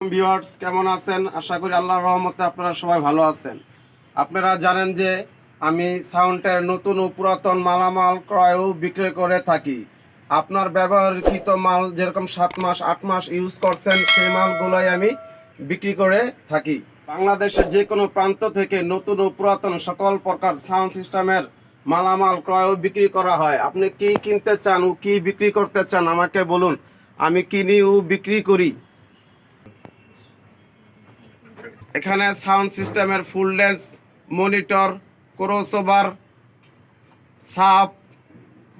Viewers, কেমন আছেন? আশা করি আল্লাহর রহমতে আপনারা সবাই ভালো আছেন। আপনারা জানেন যে আমি সাউন্ডের নতুন ও পুরাতন মালামাল ক্রয় ও বিক্রয় করে থাকি। আপনার ব্যবহৃত মাল যেরকম সাত মাস, আট মাস ইউজ করছেন, সেই মালগুলোই আমি বিক্রি করে থাকি। বাংলাদেশের যে কোনো প্রান্ত থেকে নতুন ও পুরাতন সকল প্রকার সাউন্ড সিস্টেমের মালামাল ক্রয় ও বিক্রি করা হয়। আপনি কি কিনতে চান ও কি বিক্রি করতে চান আমাকে বলুন। আমি কিনি ও বিক্রি করি। এখানে সাউন্ড সিস্টেমের full lens monitor, crossover, sub,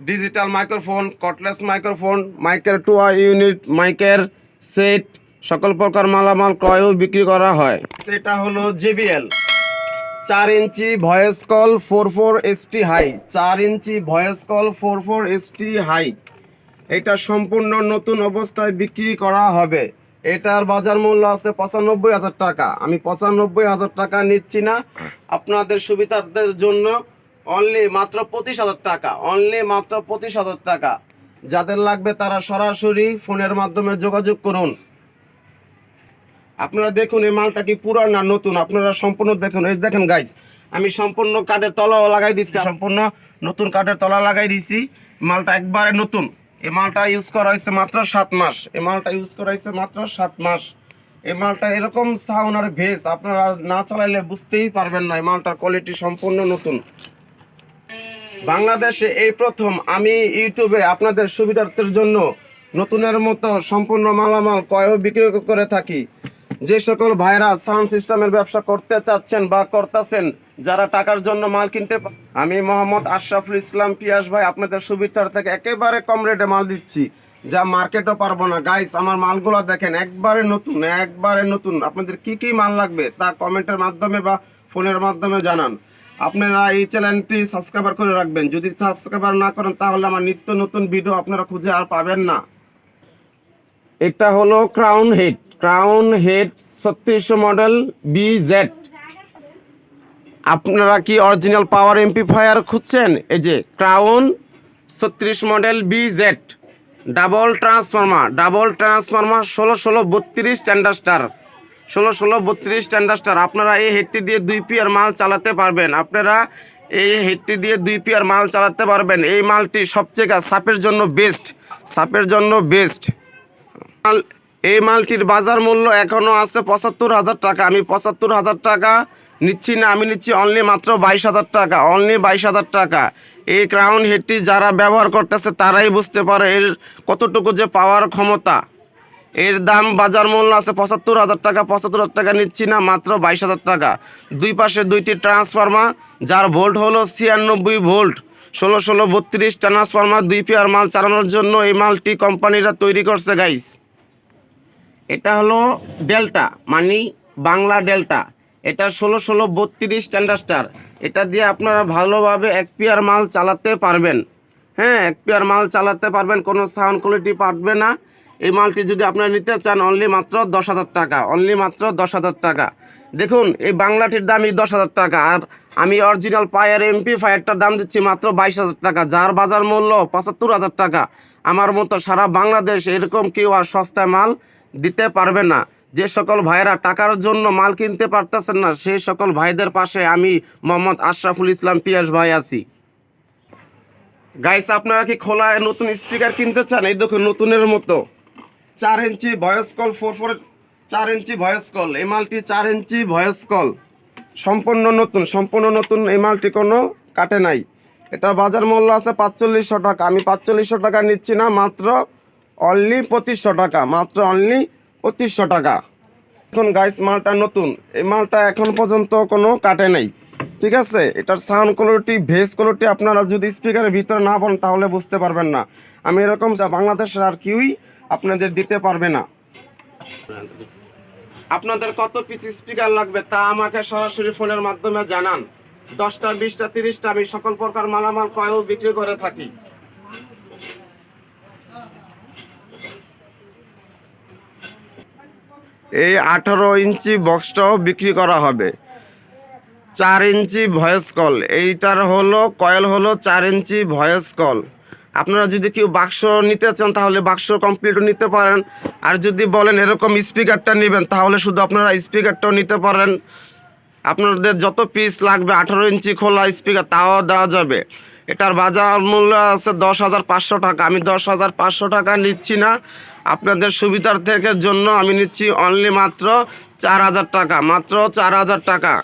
digital microphone, cordless microphone, মাইকের টুয়া ইউনিট, মাইকের সেট, সকল প্রকার মালামাল ক্রয় বিক্রি করা হয়। সেটা হলো জেবিএল। চার ইঞ্চি voice coil four four ST high. চার ইঞ্চি voice coil four four ST high. এটা সম্পূর্ণ নতুন অবস্থায় বিক্রি করা হবে। এটার বাজার মূল্য আছে পঁচানব্বই হাজার টাকা। আমি পঁচানব্বই হাজার টাকা নিচ্ছি না। আপনাদের সুবিধাদের জন্য অনলি মাত্র পঁচিশ হাজার টাকা অনলি মাত্র পঁচিশ হাজার টাকা। যাদের লাগবে তারা সরাসরি ফোনের মাধ্যমে যোগাযোগ করুন। আপনারা দেখুন এই মালটা কি পুরান না নতুন। আপনারা সম্পূর্ণ দেখুন। এই দেখেন গাইজ আমি সম্পূর্ণ কাঠের তলাও লাগাই দিচ্ছি। সম্পূর্ণ নতুন কাঠের তলা লাগাই দিচ্ছি। মালটা একবারে নতুন। এই মালটা ইউজ করা হয়েছে মাত্র সাত মাস। এই মালটা ইউজ করা হয়েছে মাত্র সাত মাস। এই মালটা এরকম সাউন্ড আর ভেজ, আপনারা না চালাইলে বুঝতেই পারবেন না এই মালটার কোয়ালিটি সম্পূর্ণ নতুন। বাংলাদেশে এই প্রথম আমি ইউটিউবে আপনাদের সুবিধার্থের জন্য নতুনের মতো সম্পূর্ণ মালামাল ক্রয় ও বিক্রি করে থাকি। যে সকল ভাইরা সাউন্ড সিস্টেমের ব্যবসা করতে চাচ্ছেন বা করতেছেন যারা টাকার জন্য মাল কিনতে আমি মোহাম্মদ আশরাফুল ইসলাম পিয়াস ভাই, আপনাদের সুবিধার থেকে একেবারে কম রেটে মাল দিচ্ছি। যা মার্কেটও পারব না। গাইস আমার মালগুলো দেখেন, একবারে নতুন একবারে নতুন। আপনাদের কি কি মাল লাগবে তা কমেন্টের মাধ্যমে বা ফোনের মাধ্যমে জানান। আপনারা এই চ্যানেলটি সাবস্ক্রাইবার করে রাখবেন। যদি সাবস্ক্রাইবার না করেন, তাহলে আমার নিত্য নতুন ভিডিও আপনারা খুঁজে আর পাবেন না। এটা হলো ক্রাউন হেড ক্রাউন হেড ছত্রিশশো মডেল বি জেড আপনারা কি অরিজিনাল পাওয়ার এমপ্লিফায়ার খুঁজছেন? এই যে ক্রাউন ছত্রিশ model B Z double transformer double transformer ষোলো ষোলো বত্রিশ স্ট্যান্ডার্ডস্টার ষোলো ষোলো বত্রিশ স্ট্যান্ডার্ডস্টার আপনারা এই হেডটি দিয়ে দুই পিয়ার মাল চালাতে পারবেন। আপনারা এই হেডটি দিয়ে দুই পিয়ার মাল চালাতে পারবেন। এই মালটি সবচেয়ে সাপের জন্য বেস্ট সাপের জন্য বেস্ট মাল এই মালটির বাজার মূল্য এখনও আছে পঁচাত্তর হাজার টাকা। আমি পঁচাত্তর হাজার টাকা নিচ্ছি না, আমি নিচ্ছি অনলি মাত্র বাইশ হাজার টাকা অনলি বাইশ হাজার টাকা। এই ক্রাউন হেডটি যারা ব্যবহার করতেছে, তারাই বুঝতে পারে এর কতটুকু যে পাওয়ার ক্ষমতা। এর দাম বাজার মূল্য আছে পঁচাত্তর হাজার টাকা, পঁচাত্তর হাজার টাকা নিচ্ছি না, মাত্র বাইশ হাজার টাকা। দুই পাশে দুইটি ট্রান্সফর্মার যার ভোল্ট হলো ছিয়ানব্বই ভোল্ট ষোলো ষোলো বত্রিশ ট্রান্সফর্মার দুই পেয়ার মাল চালানোর জন্য এই মালটি কোম্পানিরা তৈরি করছে গাইস এটা হলো ডেল্টা মানে বাংলা ডেল্টা এটা ষোলো ষোলো বত্রিশ স্ট্যান্ডার্ড স্টার এটা দিয়ে আপনারা ভালোভাবে এক পেয়ার মাল চালাতে পারবেন। হ্যাঁ এক পেয়ার মাল চালাতে পারবেন, কোনো সাউন্ড কোয়ালিটি পাঠবে না। এই মালটি যদি আপনারা নিতে চান অনলি মাত্র দশ হাজার টাকা অনলি মাত্র দশ হাজার টাকা। দেখুন, এই বাংলাটির দামই দশ হাজার টাকা, আর আমি অরিজিনাল পায়ার এমপি ফায়ারটার দাম দিচ্ছি মাত্র বাইশ হাজার টাকা, যার বাজার মূল্য পঁচাত্তর হাজার টাকা। আমার মতো সারা বাংলাদেশ এরকম কেউ আর সস্তায় মাল দিতে পারবে না। যে সকল ভাইরা টাকার জন্য মাল কিনতে পারতেছেন না, সেই সকল ভাইদের পাশে আমি মোহাম্মদ আশরাফুল ইসলাম পিয়াস ভাই আছি। গাইস আপনারা কি খোলা নতুন স্পিকার কিনতে চান? এই দেখুন, নতুনের মতো। চার ইঞ্চি ভয়েস কল ফোর ফোর চার ইঞ্চি ভয়েস কল এই মালটি চার ইঞ্চি ভয়েস কল সম্পূর্ণ নতুন সম্পূর্ণ নতুন এই মালটি কোনো কাটে নাই। এটা বাজার মূল্য আছে পাঁচচল্লিশশো টাকা। আমি পাঁচচল্লিশশো টাকা নিচ্ছি না, মাত্র অনলি পঁচিশশো টাকা, মাত্র অনলি পঁচিশশো টাকা। এখন গাইস মালটা নতুন। এই মালটা এখন পর্যন্ত কোনো কাটে নাই। ঠিক আছে? এটার সাউন্ড কোয়ালিটি ভেস কোয়ালিটি আপনারা যদি স্পিকারের ভিতরে না বলেন তাহলে বুঝতে পারবেন না। আমি এরকম বাংলাদেশের আর কেউই আপনাদের দিতে পারবে না। আপনাদের কত পিস স্পিকার লাগবে তা আমাকে সরাসরি ফোনের মাধ্যমে জানান। দশটা, বিশটা, তিরিশটা আমি সকল প্রকার মালামাল ক্রয় বিক্রি করে থাকি। এই আঠারো ইঞ্চি বক্সটাও বিক্রি করা হবে। চার ইঞ্চি ভয়েস কল, এইটার হলো, কয়েল হলো চার ইঞ্চি ভয়েস কল। আপনারা যদি কেউ বাক্স নিতে চান, তাহলে বাক্স কমপ্লিটও নিতে পারেন। আর যদি বলেন এরকম স্পিকারটা নেবেন, তাহলে শুধু আপনারা স্পিকারটাও নিতে পারেন। আপনাদের যত পিস লাগবে, আঠারো ইঞ্চি খোলা স্পিকার, তাও দেওয়া যাবে। এটার বাজার মূল্য আছে দশ হাজার পাঁচশো টাকা। আমি দশ হাজার পাঁচশো টাকা নিচ্ছি না। আপনাদের সুবিধার থেকে জন্য আমি নিচ্ছি অনলি মাত্র চার হাজার টাকা। মাত্র চার হাজার টাকা।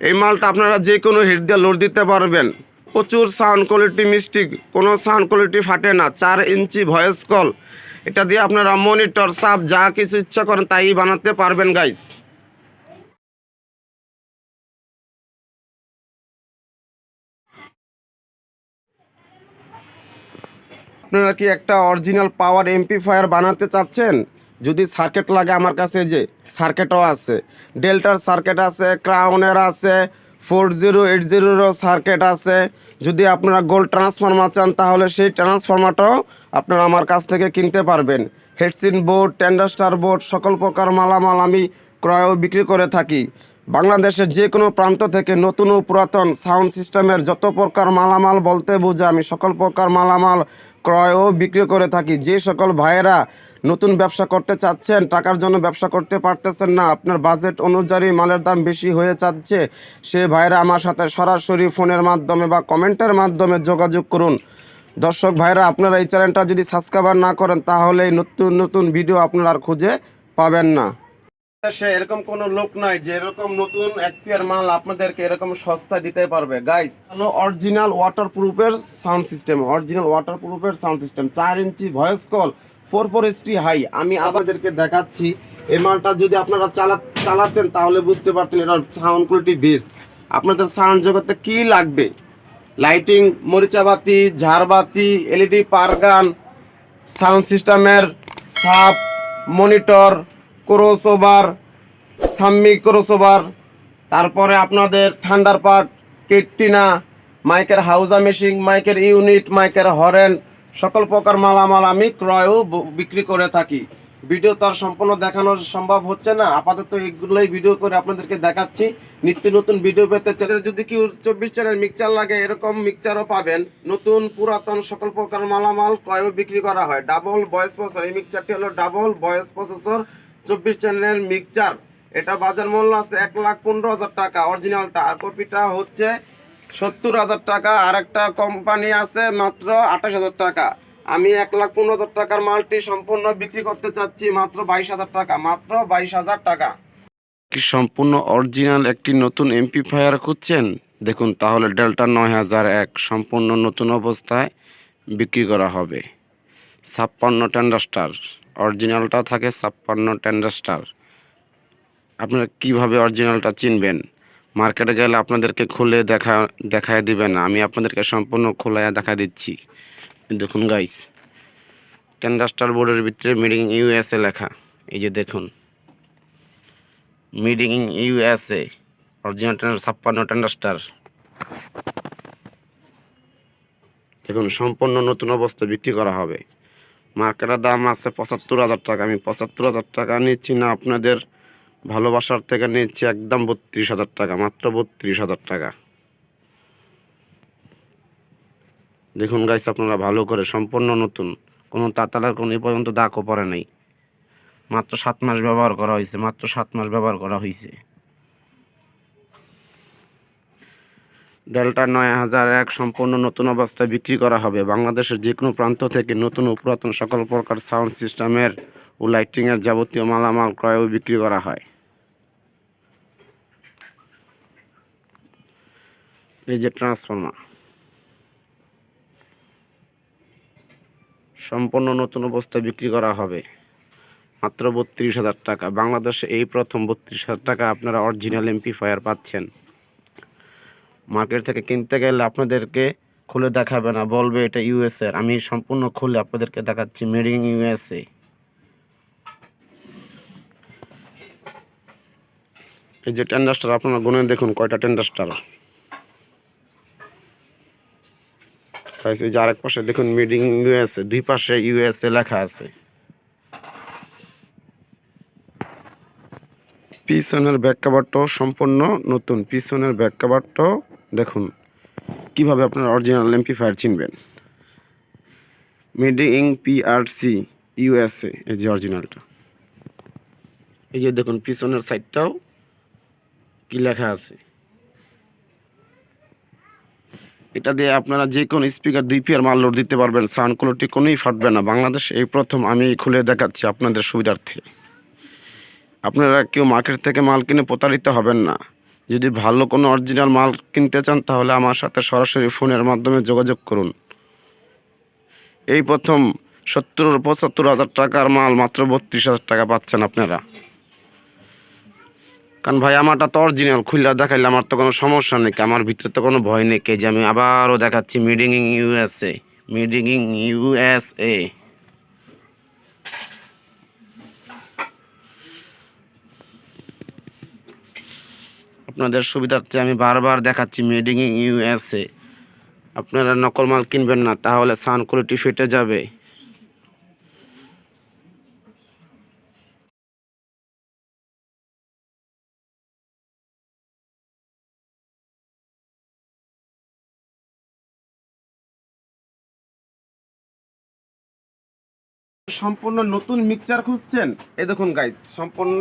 এই মালটা আপনারা যে কোনো হিট দিয়ে লোড দিতে পারবেন। প্রচুর সাউন্ড কোয়ালিটি মিষ্টি, কোনো সাউন্ড কোয়ালিটি ফাটে না। চার ইঞ্চি ভয়েস কল এটা দিয়ে আপনারা মনিটর সাপ যা কিছু ইচ্ছা করেন তাই বানাতে পারবেন গাইস আপনারা কি একটা অরিজিনাল পাওয়ার এমপিফায়ার বানাতে চাচ্ছেন? যদি সার্কিট লাগে আমার কাছে যে সার্কিটও আছে। ডেল্টার সার্কিট আছে ক্রাউনের আছে ফোর জিরো এইট জিরোরও সার্কিট আছে। যদি আপনারা গোল্ড ট্রান্সফর্মার চান, তাহলে সেই ট্রান্সফর্মারটাও আপনারা আমার কাছ থেকে কিনতে পারবেন। হেডসিন বোর্ড টেন্ডাস্টার বোর্ড সকল প্রকার মালামাল আমি ক্রয় ও বিক্রি করে থাকি। বাংলাদেশের যে কোনো প্রান্ত থেকে নতুন ও পুরাতন সাউন্ড সিস্টেমের যত প্রকার মালামাল বলতে বোঝে আমি সকল প্রকার মালামাল ক্রয় ও বিক্রি করে থাকি। যে সকল ভাইয়েরা নতুন ব্যবসা করতে চাচ্ছেন, টাকার জন্য ব্যবসা করতে পারতেছেন না, আপনার বাজেট অনুযায়ী মালের দাম বেশি হয়ে যাচ্ছে, সে ভাইয়েরা আমার সাথে সরাসরি ফোনের মাধ্যমে বা কমেন্টের মাধ্যমে যোগাযোগ করুন। দর্শক ভাইরা আপনারা এই চ্যানেলটা যদি সাবস্ক্রাইবার না করেন, তাহলে নতুন নতুন ভিডিও আপনারা আর খুঁজে পাবেন না। সে এরকম কোনো লোক নাই যে এরকম নতুন একপিয়ার মাল আপনাদেরকে এরকম সস্তায় দিতে পারবে। গাইস অরিজিনাল ওয়াটার প্রুফের সাউন্ড সিস্টেম অরিজিনাল ওয়াটার প্রুফের সাউন্ড সিস্টেম চার ইঞ্চি voice coil four four ST high আমি আপনাদেরকে দেখাচ্ছি, এই মালটা যদি আপনারা চালা, চালাতেন তাহলে বুঝতে পারতেন এটার সাউন্ড কোয়ালিটি বেস আপনাদের সাউন্ড জগতে কি লাগবে? লাইটিং মরিচাবাতি, ঝাড়বাতি এলইডি পারগান সাউন্ড সিস্টেমের সাপ মনিটর ক্রোসওভার সাম্মি ক্রোসওভার তারপরে আপনাদের ঠান্ডার পার্ট কেটটিনা মাইকের হাউজা মেশিং মাইকের ইউনিট, মাইকের হরেন, সকল প্রকার মালামাল আমি ক্রয়ও বিক্রি করে থাকি। ভিডিও তার সম্পূর্ণ দেখানো সম্ভব হচ্ছে না। আপাতত এগুলোই ভিডিও করে আপনাদেরকে দেখাচ্ছি। নিত্য নতুন ভিডিও পেতে চ্যানেল যদি কেউ চব্বিশ চ্যানেল মিক্সচার লাগে, এরকম মিক্সচারও পাবেন। নতুন, পুরাতন, সকল প্রকার মালামাল ক্রয়ও বিক্রি করা হয়। ডাবল ভয়েস প্রসেসর এই মিক্সচারটি হলো ডাবল ভয়েস প্রসেসর চব্বিশ চ্যানেলের মিক্সচার। এটা বাজার মূল্য আছে এক লাখ পনেরো হাজার টাকা অরিজিনালটা আর কপিটা হচ্ছে সত্তর হাজার টাকা। আর একটা কোম্পানি আছে মাত্র আঠাশ হাজার টাকা। আমি এক লাখ পনেরো হাজার টাকার মালটি সম্পূর্ণ বিক্রি করতে চাচ্ছি মাত্র বাইশ হাজার টাকা, মাত্র বাইশ হাজার টাকা। কি সম্পূর্ণ অরিজিনাল একটি নতুন এমপিফায়ার খুঁজছেন? দেখুন, তাহলে ডেল্টা নয় হাজার এক সম্পূর্ণ নতুন অবস্থায় বিক্রি করা হবে। ছাপ্পান্ন টেন্ডাস্টার অরিজিনালটা থাকে ছাপ্পান্ন টেন্ডাস্টার আপনারা কীভাবে অরিজিনালটা চিনবেন? মার্কেটে গেলে আপনাদেরকে খুলে দেখা, দেখায় দিবেন না। আমি আপনাদেরকে সম্পূর্ণ খোলায় দেখা দিচ্ছি। দেখুন গাইস টেন্ডাস্টার বোর্ডের ভিতরে মিডিং ইউএসএ লেখা। এই যে দেখুন মিডিং ইউএসএ অরিজিনাল টেন্ডার ছাপ্পান্ন টেন্ডাস্টার দেখুন, সম্পূর্ণ নতুন অবস্থায় বিক্রি করা হবে। মার্কেটের দাম আছে পঁচাত্তর হাজার টাকা। আমি পঁচাত্তর হাজার টাকা নিচ্ছি না, আপনাদের ভালোবাসার থেকে নিচ্ছি একদম বত্রিশ হাজার টাকা, মাত্র বত্রিশ হাজার টাকা। দেখুন গাইস আপনারা ভালো করে, সম্পূর্ণ নতুন। কোনো তাতালার কোনো এ পর্যন্ত দাগও পড়ে নাই। মাত্র সাত মাস ব্যবহার করা হয়েছে, মাত্র সাত মাস ব্যবহার করা হয়েছে। ডেল্টা নয় হাজার এক সম্পূর্ণ নতুন অবস্থায় বিক্রি করা হবে। বাংলাদেশের যে কোনো প্রান্ত থেকে নতুন ও পুরাতন সকল প্রকার সাউন্ড সিস্টেমের ও লাইটিংয়ের যাবতীয় মালামাল ক্রয় ও বিক্রি করা হয়। এই যে ট্রান্সফর্মার। সম্পূর্ণ নতুন অবস্থায় বিক্রি করা হবে। মাত্র বত্রিশ হাজার টাকা। বাংলাদেশে এই প্রথম বত্রিশ হাজার টাকা আপনারা অরিজিনাল এমপিফায়ার পাচ্ছেন। মার্কেট থেকে কিনতে গেলে আপনাদেরকে খুলে দেখাবে না, বলবে এটা ইউএস এর আমি সম্পূর্ণ খুলে আপনাদেরকে দেখাচ্ছি, মেডিং ইউএসএ। এই যে টেন্ডাস্টার আপনারা গুনে দেখুন কয়টা টেন্ডাস্টার এই যে আরেক পাশে দেখুন, মিডিং ইউএসএ, দুই পাশে ইউএসএ লেখা আছে। পিছনের ব্যাক কাভারটাও সম্পূর্ণ নতুন, পিছনের ব্যাক কাভারটাও দেখুন, কীভাবে আপনার অরিজিনাল এমপিফায়ার চিনবেন? মেডিং পিআরসি ইউএসএ এই যে অরিজিনালটা এই যে দেখুন, পিছনের সাইডটাও কি লেখা আছে? এটা দিয়ে আপনারা যে কোনো স্পিকার দুই পিয়ার মাল লোড দিতে পারবেন। সাউন্ড কোয়ালিটি কোনোই ফাটবে না। বাংলাদেশ এই প্রথম আমি খুলে দেখাচ্ছি আপনাদের সুবিধার্থে। আপনারা কেউ মার্কেট থেকে মাল কিনে প্রতারিত হবেন না। যদি ভালো কোনো অরিজিনাল মাল কিনতে চান, তাহলে আমার সাথে সরাসরি ফোনের মাধ্যমে যোগাযোগ করুন। এই প্রথম সত্তর পঁচাত্তর হাজার টাকার মাল মাত্র বত্রিশ হাজার টাকা পাচ্ছেন আপনারা। কারণ ভাই, আমারটা তো অরিজিনাল খুললে দেখাইলে আমার তো কোনো সমস্যা নেই আমার ভিতরে তো কোনো ভয় নেই, কে যে আমি আবারও দেখাচ্ছি made in USA made in USA আপনাদের সুবিধার্থে আমি বারবার দেখাচ্ছি মিডিং ইন ইউএসএ। আপনারা নকল মাল কিনবেন না, তাহলে সান কোয়ালিটি ফেটে যাবে। সম্পূর্ণ নতুন মিক্সচার খুঁজছেন? এই দেখুন গাইস সম্পূর্ণ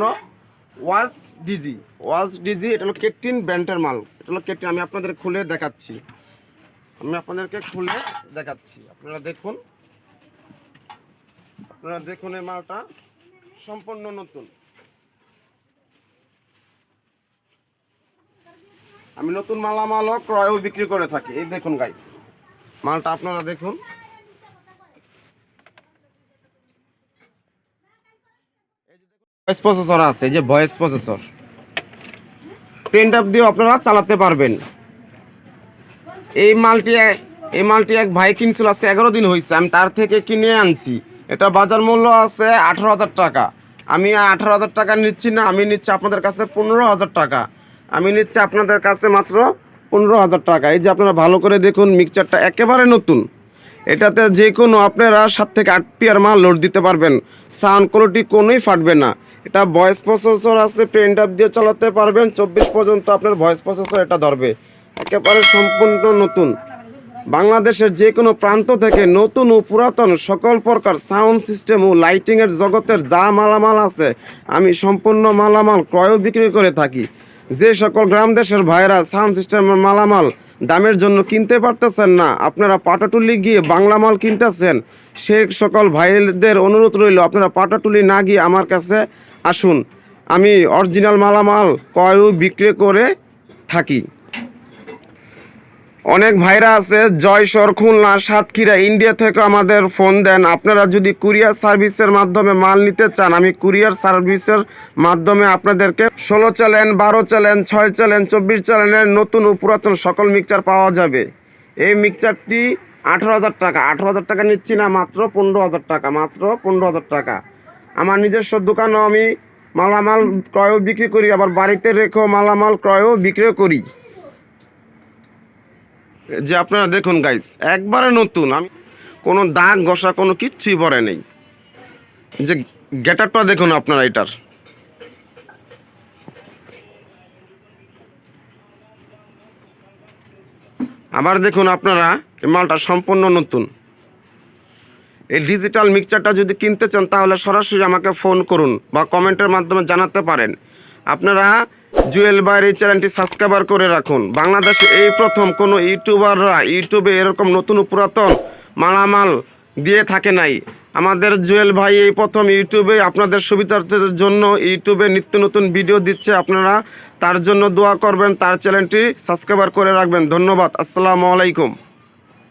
ওয়াজ ডিজি। ওয়াজ ডিজি, এটা হলো কেটিন ব্র্যান্ডের মাল। এটা হলো কেটিন আমি আপনাদের খুলে দেখাচ্ছি। আমি আপনাদেরকে খুলে দেখাচ্ছি। আপনারা দেখুন। আপনারা দেখুন এই মালটা সম্পূর্ণ নতুন। আমি নতুন মালামালও ক্রয়ও বিক্রি করে থাকি। এই দেখুন গাইস মালটা আপনারা দেখুন। ভয়েস প্রসেসর আছে যে ভয়েস প্রসেসর প্রিন্ট আপ দিয়ে আপনারা চালাতে পারবেন। এই মালটি এই মালটি এক ভাই কিনছিল আজকে এগারো দিন হয়েছে আমি তার থেকে কিনে আনছি। এটা বাজার মূল্য আছে আঠারো হাজার টাকা। আমি আঠারো হাজার টাকা নিচ্ছি না, আমি নিচ্ছি আপনাদের কাছে পনেরো হাজার টাকা। আমি নিচ্ছি আপনাদের কাছে মাত্র পনেরো হাজার টাকা। এই যে আপনারা ভালো করে দেখুন মিক্সচারটা একেবারে নতুন। এটাতে যে কোনো আপনারা সাত থেকে আট পিয়ার মাল লোড দিতে পারবেন। সাউন্ড কোয়ালিটি কোনোই ফাটবে না। এটা ভয়েস প্রসেসর আছে প্রিন্ট আপ দিয়ে চালাতে পারবেন। চব্বিশ পর্যন্ত আপনার ভয়েস প্রসেসর এটা ধরবে। একেবারে সম্পূর্ণ নতুন। বাংলাদেশের যে কোনো প্রান্ত থেকে নতুন ও পুরাতন সকল প্রকার সাউন্ড সিস্টেম ও লাইটিংয়ের জগতের যা মালামাল আছে, আমি সম্পূর্ণ মালামাল ক্রয় বিক্রি করে থাকি। যে সকল গ্রাম দেশের ভাইরা সাউন্ড সিস্টেমের মালামাল দামের জন্য কিনতে পারতেছেন না, আপনারা পাটাটুলি গিয়ে বাংলা মাল কিনতেছেন। সে সকল ভাইদের অনুরোধ রইল, আপনারা পাটাটুলি না গিয়ে আমার কাছে আসুন, আমি অরিজিনাল মালামাল ক্রয় বিক্রি করে থাকি। অনেক ভাইরা আছে জয় জয়সর, খুলনা, সাতক্ষীরা, ইন্ডিয়া থেকে আমাদের ফোন দেন। আপনারা যদি কুরিয়ার সার্ভিসের মাধ্যমে মাল নিতে চান, আমি কুরিয়ার সার্ভিসের মাধ্যমে আপনাদেরকে ষোলো চ্যালেন বারো চ্যালেন ছয় চ্যালেন চব্বিশ চ্যালেনের নতুন ও পুরাতন সকল মিক্সচার পাওয়া যাবে। এই মিক্সচারটি আঠারো হাজার টাকা। আঠারো হাজার টাকা নিচ্ছি না, মাত্র পনেরো হাজার টাকা, মাত্র পনেরো হাজার টাকা। আমার নিজস্ব দোকানও আমি মালামাল ক্রয়ও বিক্রি করি, আবার বাড়িতে রেখেও মালামাল ক্রয়ও বিক্রি করি। যে আপনারা দেখুন গাইস একবারে নতুন, আমি কোনো দাগ ঘষা কোনো কিচ্ছুই পরে নেই। যে গেটারটা দেখুন আপনারা এটার। আবার দেখুন আপনারা, এই মালটা সম্পূর্ণ নতুন। এই ডিজিটাল মিক্সচারটা যদি কিনতে চান, তাহলে সরাসরি আমাকে ফোন করুন বা কমেন্টের মাধ্যমে জানাতে পারেন। আপনারা জুয়েল বাইর এই চ্যানেলটি সাবস্ক্রাইবার করে রাখুন। বাংলাদেশে এই প্রথম কোনো ইউটিউবাররা ইউটিউবে এরকম নতুন পুরাতন মালামাল দিয়ে থাকে নাই। আমাদের জুয়েল ভাই এই প্রথম ইউটিউবে আপনাদের সুবিধার্থের জন্য ইউটিউবে নিত্য নতুন ভিডিও দিচ্ছে। আপনারা তার জন্য দোয়া করবেন, তার চ্যানেলটি সাবস্ক্রাইবার করে রাখবেন। ধন্যবাদ, আসসালামু আলাইকুম।